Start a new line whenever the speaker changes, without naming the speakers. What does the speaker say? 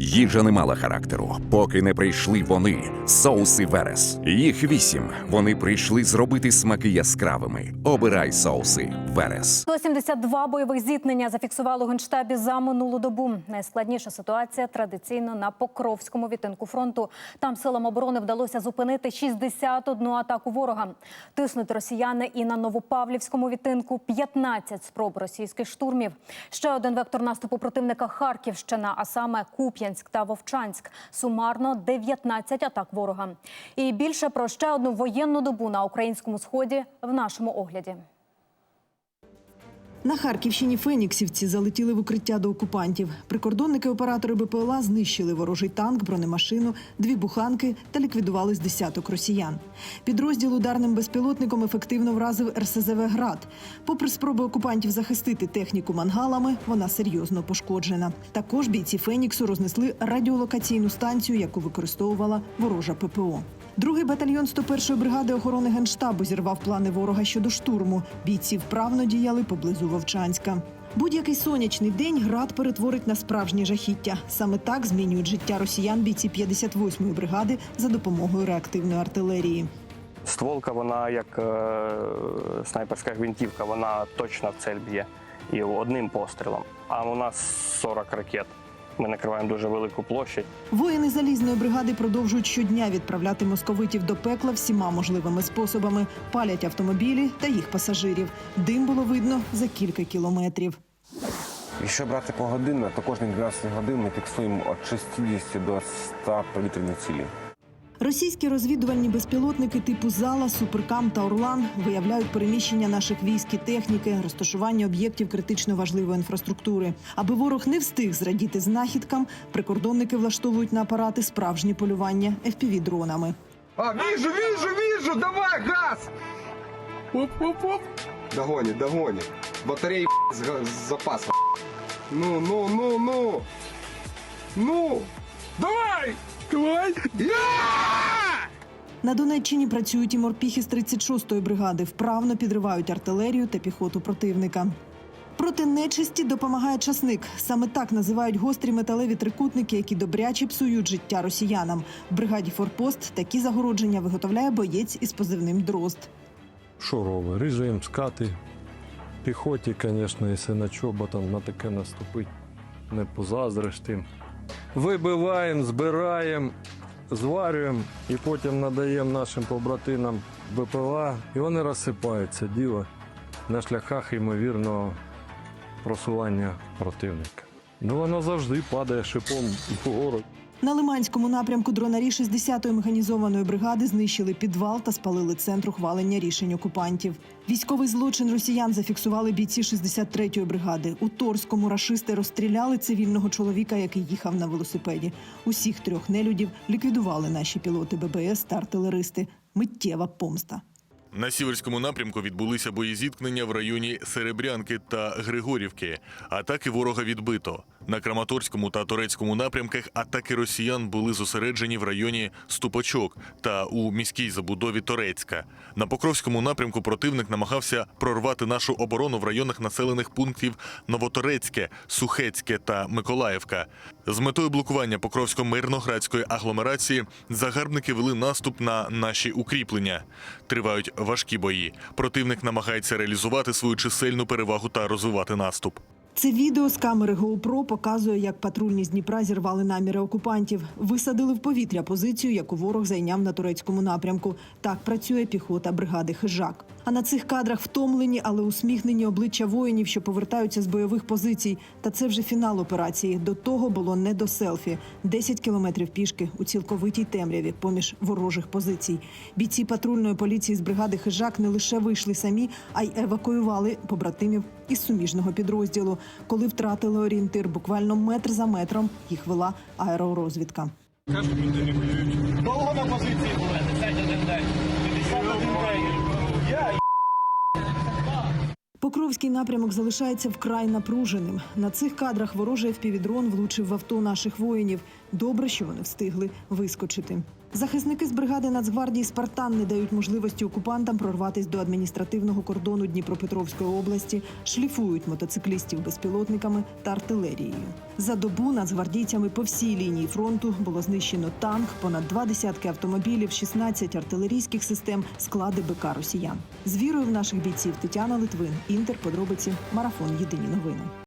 Їжа не мала характеру, поки не прийшли вони, соуси Верес. Їх вісім. Вони прийшли зробити смаки яскравими. Обирай соуси Верес.
172 бойових зіткнення зафіксували генштабі за минулу добу. Найскладніша ситуація традиційно на Покровському відтинку фронту. Там силам оборони вдалося зупинити 61 атаку ворога. Тиснуть росіяни і на Новопавлівському відтинку 15 спроб російських штурмів. Ще один вектор наступу противника Харківщина, а саме Куп'янськ та Вовчанськ. Сумарно 19 атак ворога. І більше про ще одну воєнну добу на українському сході в нашому огляді.
На Харківщині феніксівці залетіли в укриття до окупантів. Прикордонники оператори БПЛА знищили ворожий танк, бронемашину, дві буханки та ліквідували з десяток росіян. Підрозділ ударним безпілотником ефективно вразив РСЗВ «Град». Попри спроби окупантів захистити техніку мангалами, вона серйозно пошкоджена. Також бійці Феніксу рознесли радіолокаційну станцію, яку використовувала ворожа ППО. Другий батальйон 101-ї бригади охорони генштабу зірвав плани ворога щодо штурму. Бійці вправно діяли поблизу Вовчанська. Будь-який сонячний день град перетворить на справжнє жахіття. Саме так змінюють життя росіян бійці 58-ї бригади за допомогою реактивної артилерії.
Стволка, вона як е, снайперська гвинтівка, вона точно в цель б'є і одним пострілом. А у нас 40 ракет. Ми накриваємо дуже велику площадь.
Воїни залізної бригади продовжують щодня відправляти московитів до пекла всіма можливими способами. Палять автомобілі та їх пасажирів. Дим було видно за кілька кілометрів.
Якщо брати погодинно, то кожні 12 годин ми фіксуємо від 60 до 100 повітряних цілей.
Російські розвідувальні безпілотники типу Зала, Суперкам та Орлан виявляють переміщення наших військ і техніки, розташування об'єктів критично важливої інфраструктури. Аби ворог не встиг зрадіти знахідкам, прикордонники влаштовують на апарати справжні полювання fpv дронами
А, вижу, вижу, вижу, давай, газ! Оп-оп-оп. Догонит, догонит. Батареи с, га- с запасом. Ну, ну, ну, ну. Ну. Давай! Давай! Я!
На Донеччині працюють і морпіхи з 36-ї бригади, вправно підривають артилерію та піхоту противника. Проти нечисті допомагає часник. Саме так називають гострі металеві трикутники, які добряче псують життя росіянам. В бригаді Форпост такі загородження виготовляє боєць із позивним Дрозд.
Що робить? Скати. Піхоті, звісно, якщо на чоботом на таке наступить, не позаздриш тим. Вибиваємо, збираємо, зварюємо і потім надаємо нашим побратинам БПЛА, і вони розсипаються діло на шляхах ймовірного просування противника. Ну воно завжди падає шипом вгору.
На Лиманському напрямку дронарі 60-ї механізованої бригади знищили підвал та спалили центр ухвалення рішень окупантів. Військовий злочин росіян зафіксували бійці 63-ї бригади. У Торському рашисти розстріляли цивільного чоловіка, який їхав на велосипеді. Усіх трьох нелюдів ліквідували наші пілоти ББС та артилеристи. Миттєва помста.
На сіверському напрямку відбулися боєзіткнення в районі Серебрянки та Григорівки. Атаки ворога відбито. На Краматорському та Турецькому напрямках атаки росіян були зосереджені в районі Ступочок та у міській забудові Торецька. На Покровському напрямку противник намагався прорвати нашу оборону в районах населених пунктів Новоторецьке, Сухецьке та Миколаївка. З метою блокування Покровсько-мирноградської агломерації загарбники вели наступ на наші укріплення. Тривають важкі бої. Противник намагається реалізувати свою чисельну перевагу та розвивати наступ.
Це відео з камери GoPro показує, як патрульні з Дніпра зірвали наміри окупантів. Висадили в повітря позицію, яку ворог зайняв на турецькому напрямку. Так працює піхота бригади Хижак. А на цих кадрах втомлені, але усміхнені обличчя воїнів, що повертаються з бойових позицій. Та це вже фінал операції. До того було не до селфі. 10 кілометрів пішки у цілковитій темряві поміж ворожих позицій. Бійці патрульної поліції з бригади Хижак не лише вийшли самі, а й евакуювали побратимів із суміжного підрозділу. Коли втратили орієнтир, буквально метр за метром їх вела аеророзвідка. Покровський напрямок залишається вкрай напруженим. На цих кадрах ворожий впівдрон влучив в авто наших воїнів. Добре, що вони встигли вискочити. Захисники з бригади Нацгвардії Спартан не дають можливості окупантам прорватись до адміністративного кордону Дніпропетровської області, шліфують мотоциклістів безпілотниками та артилерією. За добу нацгвардійцями по всій лінії фронту було знищено танк, понад два десятки автомобілів, 16 артилерійських систем, склади БК росіян. З вірою в наших бійців Тетяна Литвин, Інтер, подробиці, марафон. Єдині новини.